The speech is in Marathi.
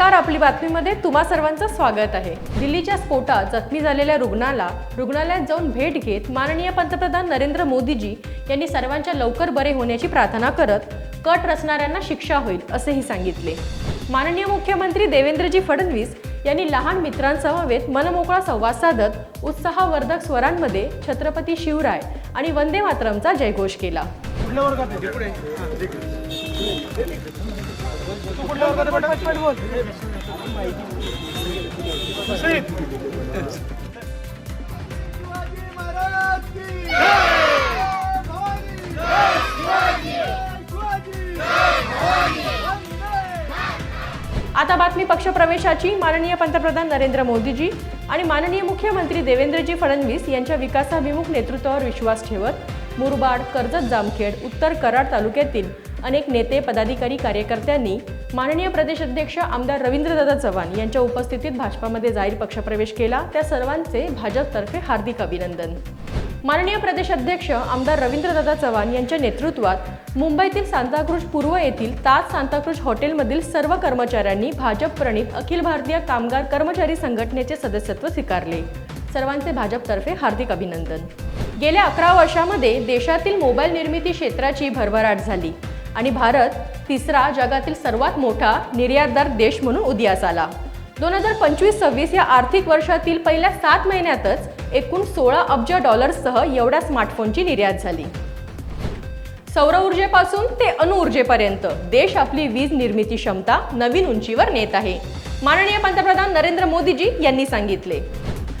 नमस्कार आपली बातमीमध्ये तुम्हा सर्वांचं स्वागत आहे. दिल्लीच्या स्फोटात जखमी झालेल्या रुग्णाला रुग्णालयात जाऊन भेट घेत माननीय पंतप्रधान नरेंद्र मोदीजी यांनी सर्वांच्या लवकर बरे होण्याची प्रार्थना करत कट रचणाऱ्यांना शिक्षा होईल असेही सांगितले. माननीय मुख्यमंत्री देवेंद्रजी फडणवीस यांनी लहान मित्रांसमवेत मनमोकळा संवाद साधत उत्साहवर्धक स्वरांमध्ये छत्रपती शिवराय आणि वंदे मातरमचा जयघोष केला. कुठल्या वर्गात आहे? तू कुठल्या वर्गात आहे बेटा? सुशील. आता बातमी पक्षप्रवेशाची माननीय पंतप्रधान नरेंद्र मोदीजी आणि माननीय मुख्यमंत्री देवेंद्रजी फडणवीस यांच्या विकासाभिमुख नेतृत्वावर विश्वास ठेवत मुरबाड कर्जत जामखेड उत्तर कराड तालुक्यातील अनेक नेते पदाधिकारी कार्यकर्त्यांनी माननीय प्रदेशाध्यक्ष आमदार रवींद्रदादा चव्हाण यांच्या उपस्थितीत भाजपामध्ये जाहीर पक्षप्रवेश केला. त्या सर्वांचे भाजपतर्फे हार्दिक अभिनंदन. माननीय प्रदेशाध्यक्ष आमदार रवींद्रदादा चव्हाण यांच्या नेतृत्वात मुंबईतील सांताक्रुज पूर्व येथील ताज सांताक्रुज हॉटेलमधील सर्व कर्मचाऱ्यांनी भाजप प्रणित अखिल भारतीय कामगार कर्मचारी संघटनेचे सदस्यत्व स्वीकारले. सर्वांचे भाजपतर्फे हार्दिक अभिनंदन. गेल्या अकरा वर्षामध्ये देशातील मोबाईल निर्मिती क्षेत्राची भरभराट झाली आणि भारत तिसरा जगातील सर्वात मोठा निर्यातदार देश म्हणून उदयास आला. दोन हजार पंचवीस सव्वीस या आर्थिक वर्षातील पहिल्या सात महिन्यातच एकूण सोळा अब्ज डॉलर्ससह एवढ्या स्मार्टफोनची निर्यात झाली. सौर ऊर्जेपासून ते अणुऊर्जेपर्यंत देश आपली वीज निर्मिती क्षमता नवीन उंचीवर नेत आहे. माननीय पंतप्रधान नरेंद्र मोदीजी यांनी सांगितले.